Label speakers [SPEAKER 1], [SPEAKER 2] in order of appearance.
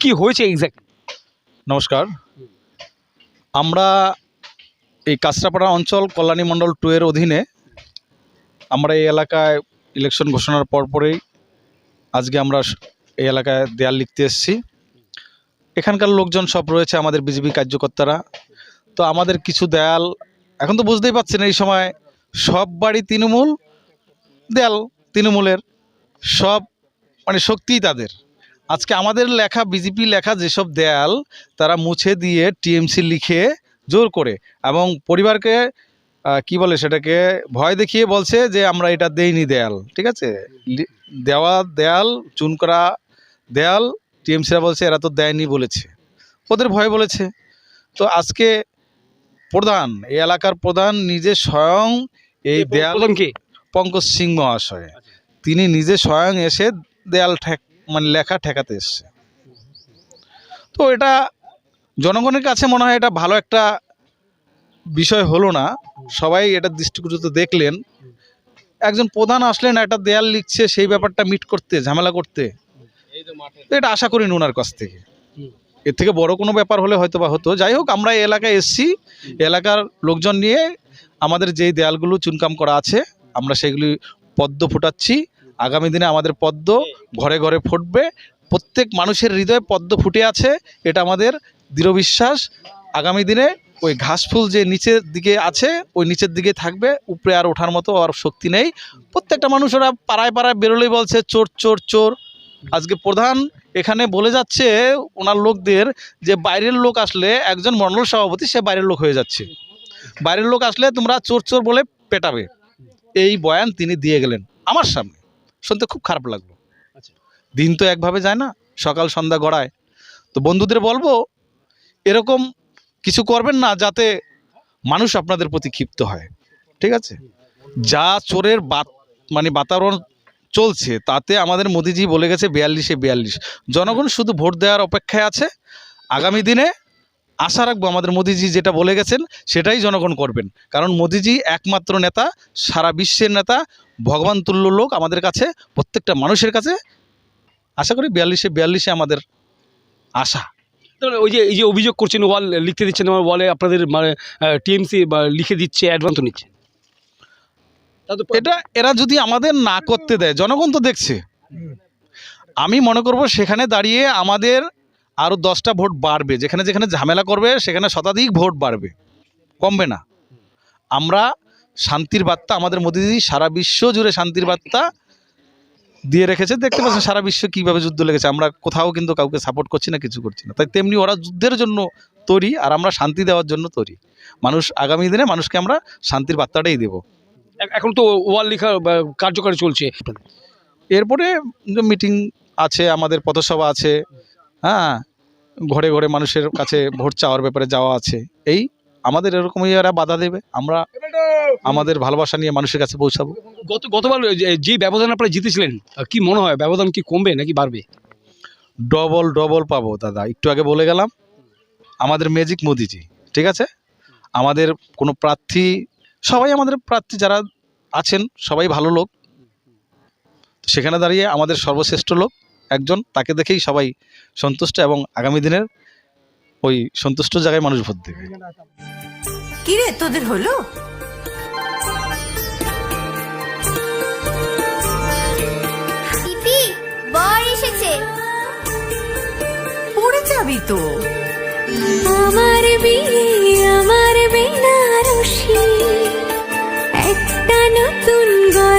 [SPEAKER 1] কি। হয়েছে এক্স্যাক্ট
[SPEAKER 2] নমস্কার। আমরা এই কাঁচরাপাড়া অঞ্চল কল্যাণী মণ্ডল টু এর অধীনে আমরা এই এলাকায় ইলেকশন ঘোষণার পরপরেই আজকে আমরা এই এলাকায় দেয়াল লিখতে এসেছি। এখানকার লোকজন সব রয়েছে আমাদের বিজেপি কার্যকর্তারা। তো আমাদের কিছু দেয়াল, এখন তো বুঝতেই পারছেন এই সময় সব বাড়ি তৃণমূল, দেয়াল তৃণমূলের, সব মানে শক্তিই তাদের। আজকে আমাদের লেখা, বিজেপি লেখা যেসব দেয়াল, তারা মুছে দিয়ে টিএমসি লিখে জোর করে এবং পরিবারকে কি বলে সেটাকে, ভয় দেখিয়ে বলছে যে আমরা এটা দেইনি দেয়াল, ঠিক আছে? দেওয়া দেয়াল, চুন করা দেয়াল টিএমসিরা বলছে এরা তো দেয়নি বলেছে। ওদের ভয় বলেছে। তো আজকে প্রধান এই এলাকার প্রধান নিজে স্বয়ং এই দেয়াল
[SPEAKER 1] কে?
[SPEAKER 2] পঙ্কজ সিং মহাশয়। তিনি নিজে স্বয়ং এসে দেয়াল ঠেক মানে লেখা ঠেকাতে এসছে। তো এটা জনগণের কাছে মনে হয় এটা ভালো একটা বিষয় হলো না। সবাই এটা দৃষ্টিগোচর দেখলেন। একজন প্রধান আসলেন একটা দেয়াল লিখছে সেই ব্যাপারটা মিট করতে ঝামেলা করতে। এটা আশা করিনি ওনার কাছ থেকে। এর থেকে বড় কোনো ব্যাপার হলে হয়তো বা হতো। যাই হোক আমরা এই এলাকায় এসছি। এলাকার লোকজন নিয়ে আমাদের যেই দেয়ালগুলো চুনকাম করা আছে আমরা সেগুলি পদ্ম ফুটাচ্ছি। আগামী দিনে আমাদের পদ্ম ঘরে ঘরে ফুটবে। প্রত্যেক মানুষের হৃদয়ে পদ্ম ফুটে আছে এটা আমাদের দৃঢ় বিশ্বাস। আগামী দিনে ওই ঘাস ফুল যে নিচের দিকে আছে ওই নিচের দিকে থাকবে। উপরে আর ওঠার মতো আর শক্তি নেই। প্রত্যেকটা মানুষ ওরা পাড়ায় পাড়ায় বেরোলেই বলছে চোর চোর চোর। আজকে প্রধান এখানে বলে যাচ্ছে ওনার লোকদের যে বাইরের লোক আসলে একজন মণ্ডল সভাপতি সে বাইরের লোক হয়ে যাচ্ছে। বাইরের লোক আসলে তোমরা চোর চোর বলে পেটাবে। এই বয়ান তিনি দিয়ে গেলেন আমার সামনে। শুনতে খুব খারাপ লাগল।
[SPEAKER 1] আচ্ছা।
[SPEAKER 2] দিন তো একভাবে যায় না সকাল সন্ধ্যা গড়ায়। তো বন্ধুদের বলব এরকম কিছু করবেন না যাতে মানুষ আপনাদের প্রতি ক্ষিপ্ত হয়। ঠিক আছে? যা চোরের বাত মানে বাতাবরণ চলছে, তাতে আমাদের মোদিজি বলে গেছে বিয়াল্লিশে বিয়াল্লিশ। জনগণ শুধু ভোট দেওয়ার অপেক্ষায় আছে। আগামী দিনে আশা রাখব আমাদের মোদিজি যেটা বলে গেছেন, সেটাই জনগণ করবেন। কারণ মোদিজি একমাত্র নেতা, সারা বিশ্বের নেতা, ভগবান তুল্য লোক আমাদের কাছে, প্রত্যেকটা মানুষের কাছে। আশা করি বিয়াল্লিশে বিয়াল্লিশে আমাদের আশা।
[SPEAKER 1] ওই যে, এই যে অভিযোগ করছেন, ওয়াল লিখতে দিচ্ছেন আমার ওয়ালে আপনাদের মানে টিএমসি লিখে দিচ্ছে, অ্যাডভান্স নিচ্ছে।
[SPEAKER 2] এটা এরা যদি আমাদের না করতে দেয়, জনগণ তো দেখছে। আমি মনে করব সেখানে দাঁড়িয়ে আমাদের আরও দশটা ভোট বাড়বে, যেখানে যেখানে ঝামেলা করবে, সেখানে শতাধিক ভোট বাড়বে। কমবে না। আমরা শান্তির বার্তা, আমাদের মোদিদি সারা বিশ্ব জুড়ে শান্তির বার্তা দিয়ে রেখেছে। দেখতে পাচ্ছেন সারা বিশ্ব কীভাবে যুদ্ধ লেগেছে। আমরা কোথাও কিন্তু কাউকে সাপোর্ট করছি না, কিছু করছি না। তাই তেমনি ওরা যুদ্ধের জন্য তৈরি আর আমরা শান্তি দেওয়ার জন্য তৈরি। মানুষ আগামী দিনে মানুষকে আমরা শান্তির বার্তাটাই দেবো।
[SPEAKER 1] এখন তো ওয়াল লেখা কার্যকরী চলছে।
[SPEAKER 2] এরপরে মিটিং আছে আমাদের পথসভা আছে হ্যাঁ ঘরে ঘরে মানুষের কাছে ভোট চাওয়ার ব্যাপারে যাওয়া আছে এই আমাদের এরকমই এরা বাধা দেবে আমরা আমাদের ভালোবাসা নিয়ে মানুষের কাছে পৌঁছাবো।
[SPEAKER 1] গত গতবার যে- ব্যবধান আপনারা জিতেছিলেন কি মনে হয় ব্যবধান কি কমবে নাকি বাড়বে?
[SPEAKER 2] ডবল ডবল পাবো দাদা একটু আগে বলে গেলাম আমাদের ম্যাজিক মোদিজি ঠিক আছে? আমাদের কোনো প্রার্থী সবাই আমাদের প্রার্থী যারা আছেন সবাই ভালো লোক। তো সেখানে দাঁড়িয়ে আমাদের সর্বশ্রেষ্ঠ লোক একজন তাকে দেখেই সবাই সন্তুষ্ট এবং আগামী দিনের ওই সন্তুষ্ট জায়গায় মানুষ ভোট দেবে।
[SPEAKER 3] কিরে তোদের হলো? পড়ে যাবি তো।
[SPEAKER 4] আমার বিয়ে